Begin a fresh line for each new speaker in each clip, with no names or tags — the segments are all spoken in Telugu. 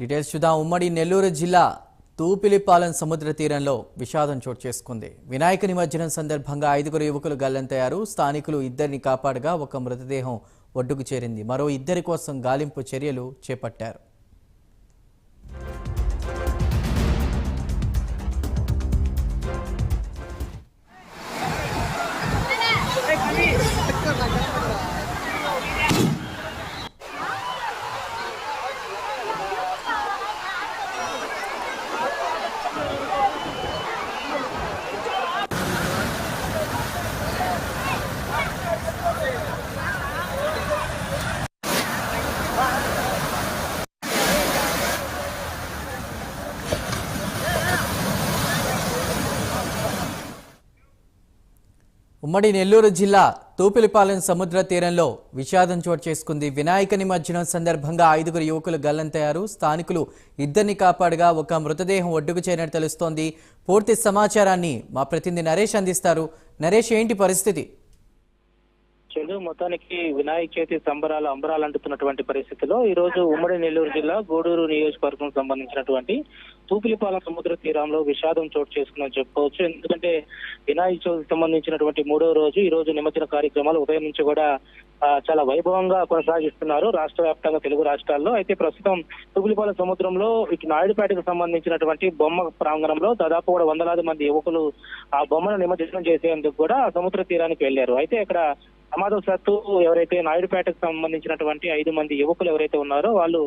డీటెయిల్స్ చూద్దాం. ఉమ్మడి నెల్లూరు జిల్లా తూపిలిపాలెం సముద్ర తీరంలో విషాదం చోటు చేసుకుంది. వినాయక నిమజ్జనం సందర్భంగా ఐదుగురు యువకులు గల్లంతయ్యారు స్థానికులు ఇద్దరిని కాపాడగా ఒక మృతదేహం ఒడ్డుకు చేరింది. మరో ఇద్దరి కోసం గాలింపు చర్యలు చేపట్టారు. ఉమ్మడి నెల్లూరు జిల్లా తూపిలిపాలెం సముద్ర తీరంలో విషాదం చోటు చేసుకుంది. వినాయక నిమజ్జనం సందర్భంగా ఐదుగురు యువకులు గల్లంతయ్యారు స్థానికులు ఇద్దరిని కాపాడగా ఒక మృతదేహం ఒడ్డుకు చేరినట్టు తెలుస్తోంది. పూర్తి సమాచారాన్ని మా ప్రతినిధి నరేష్ అందిస్తారు. నరేష్ ఏంటి పరిస్థితి?
చెడు మొత్తానికి వినాయక చవితి సంబరాలు అంబరాలు అంటుతున్నటువంటి పరిస్థితిలో ఈ రోజు ఉమ్మడి నెల్లూరు జిల్లా గూడూరు నియోజకవర్గం సంబంధించినటువంటి తూపిలిపాలెం సముద్ర తీరంలో విషాదం చోటు చేసుకుందని చెప్పుకోవచ్చు. ఎందుకంటే వినాయక చవితికి సంబంధించినటువంటి మూడో రోజు ఈ రోజు నిమజ్జన కార్యక్రమాలు ఉదయం నుంచి కూడా చాలా వైభవంగా కొనసాగిస్తున్నారు రాష్ట్ర వ్యాప్తంగా తెలుగు రాష్ట్రాల్లో. అయితే ప్రస్తుతం తూపులిపాలెం సముద్రంలో ఇటు నాయుడుపేటకు సంబంధించినటువంటి బొమ్మ ప్రాంగణంలో దాదాపు కూడా వందలాది మంది యువకులు ఆ బొమ్మను నిమజ్జనం చేసేందుకు కూడా సముద్ర తీరానికి వెళ్ళారు అయితే ఇక్కడ ప్రమాదవశాత్తు ఎవరైతే నాయుడుపేటకు సంబంధించినటువంటి ఐదు మంది యువకులు ఎవరైతే ఉన్నారో వాళ్ళు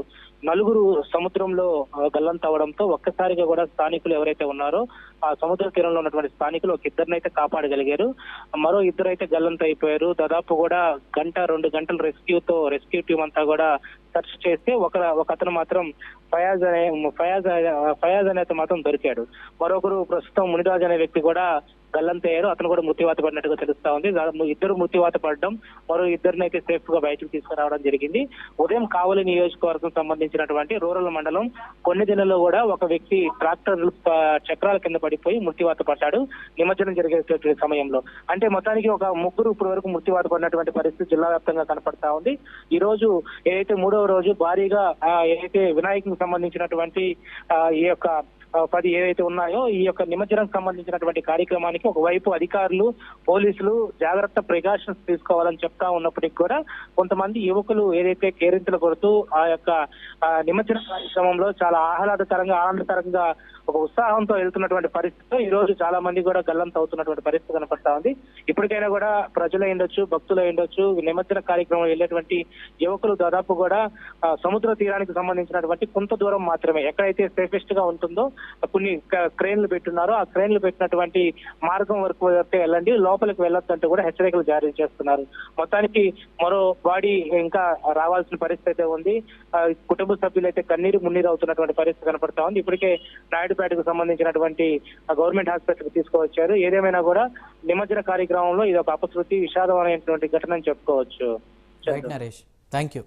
నలుగురు సముద్రంలో ఆ, గల్లంతవడంతో ఒక్కసారిగా కూడా స్థానికులు ఎవరైతే ఉన్నారో ఆ సముద్ర తీరంలో ఉన్నటువంటి స్థానికులు ఒక ఇద్దరినైతే కాపాడగలిగారు. మరో ఇద్దరు అయితే గల్లంత అయిపోయారు దాదాపు కూడా గంట రెండు గంటల రెస్క్యూతో రెస్క్యూ టీం అంతా కూడా సెర్చ్ చేస్తే ఒక ఒక అతను మాత్రం ఫయాజ్ అనే ఫయాజ్ ఫయాజ్ అనే మాత్రం దొరికాడు. మరొకరు ప్రస్తుతం మునిరాజ్ అనే వ్యక్తి కూడా గల్లంతయ్యారు. అతను కూడా మృత్యువాత పడినట్టుగా తెలుస్తా ఉంది. ఇద్దరు మృత్యువాత పడడం మరో ఇద్దరిని అయితే సేఫ్గా బయటకు తీసుకురావడం జరిగింది. ఉదయం కావలి నియోజకవర్గం సంబంధించినటువంటి రూరల్ మండలం కొన్ని దినాల్లో కూడా ఒక వ్యక్తి ట్రాక్టర్ చక్రాల కింద పడిపోయి మృత్యువాత పడ్డాడు. నిమజ్జనం జరిగేటువంటి సమయంలో. అంటే మొత్తానికి ఒక ముగ్గురు ఇప్పటి వరకు మృత్యువాత పడినటువంటి పరిస్థితి జిల్లా వ్యాప్తంగా కనపడతా ఉంది. ఈ రోజు ఏదైతే మూడవ రోజు భారీగా ఏదైతే వినాయకునికి సంబంధించినటువంటి ఈ యొక్క పది ఏవైతే ఉన్నాయో ఈ యొక్క నిమజ్జనం సంబంధించినటువంటి కార్యక్రమానికి ఒకవైపు అధికారులు పోలీసులు జాగ్రత్త ప్రికాషన్స్ తీసుకోవాలని చెప్తా ఉన్నప్పటికీ కూడా కొంతమంది యువకులు ఏదైతే కేరింతలు కొడుతూ ఆ యొక్క నిమజ్జన కార్యక్రమంలో చాలా ఆహ్లాదకరంగా ఆనందకరంగా ఒక ఉత్సాహంతో వెళ్తున్నటువంటి పరిస్థితి ఈ రోజు చాలా మంది కూడా గల్లంత అవుతున్నటువంటి పరిస్థితి కనపడతా ఉంది. ఇప్పటికైనా కూడా ప్రజలు ఉండొచ్చు భక్తులు ఉండొచ్చు నిమజ్జన కార్యక్రమం వెళ్ళేటువంటి యువకులు దాదాపు కూడా సముద్ర తీరానికి సంబంధించినటువంటి కొంత దూరం మాత్రమే ఎక్కడైతే సేఫెస్ట్గా ఉంటుందో కొన్ని క్రేన్లు పెట్టున్నారో ఆ క్రేన్లు పెట్టినటువంటి మార్గం వరకు అయితే వెళ్ళండి లోపలికి వెళ్ళొద్దంటూ కూడా హెచ్చరికలు జారీ చేస్తున్నారు. మొత్తానికి మరో బాడీ ఇంకా రావాల్సిన పరిస్థితి అయితే ఉంది. కుటుంబ సభ్యులు అయితే కన్నీరు మున్నీరు అవుతున్నటువంటి పరిస్థితి కనపడతా ఉంది. ఇప్పటికే సిద్దిపేటకు సంబంధించినటువంటి గవర్నమెంట్ హాస్పిటల్ తీసుకువచ్చారు. ఏదేమైనా కూడా నిమజ్జన కార్యక్రమంలో ఇది ఒక అపశృతి విషాదం అనేటువంటి ఘటన అని చెప్పుకోవచ్చు.
Thank you